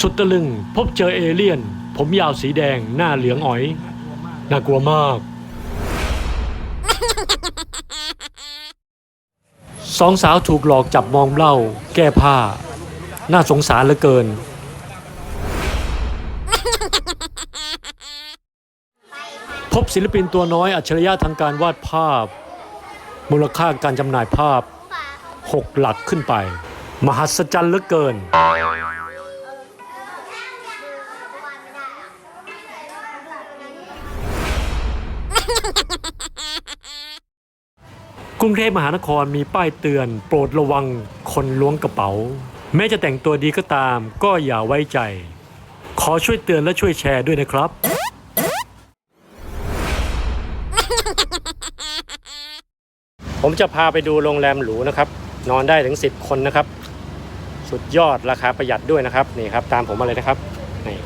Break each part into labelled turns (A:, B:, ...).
A: สุดตะลึง พบเจอเอเลี่ยน ผมยาวสีแดง หน้าเหลืองอ๋อย น่ากลัวมาก สองสาวถูกหลอกจับมอมเหล้าแก้ผ้า น่าสงสารเหลือเกิน พบศิลปินตัวน้อยอัจฉริยะทางการวาดภาพ มูลค่าการจำหน่ายภาพ 6 หลักขึ้นไป มหัศจรรย์เหลือเกิน กรุงเทพมหานครมีป้ายเตือน โปรดระวังคนล้วงกระเป๋า แม้จะแต่งตัวดีก็ตาม ก็อย่าไว้ใจ ขอช่วยเตือนและช่วยแชร์ด้วยนะครับผมจะพาไปดูโรงแรมหรูนะครับ นอนได้ถึง 10 คนนะครับ สุดยอดราคาประหยัดด้วยนะครับนี่ครับตามผมมาเลยนะครับนี่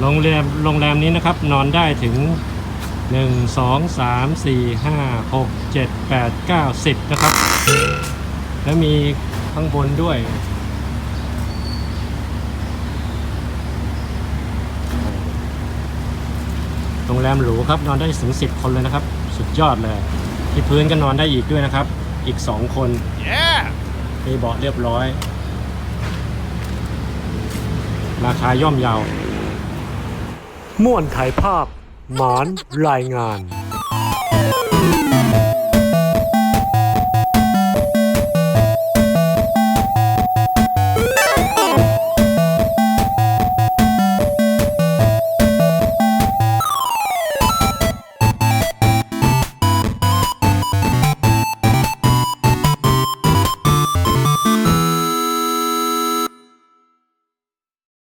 A: โรงแรมโรงแรมนี้นะครับนอนได้ถึง 1 2 3 4 5 6 7 8 9 10 นะครับ แล้วมีข้างบนด้วยโรงแรมหรูครับนอนได้ถึง 10 คนเลยนะครับ สุดยอดเลย ที่พื้นก็นอนได้อีกด้วยนะครับ อีก 2 คนมีเบาะเรียบร้อย ราคาย่อมเยาว ม่วนถ่ายภาพ หมานรายงาน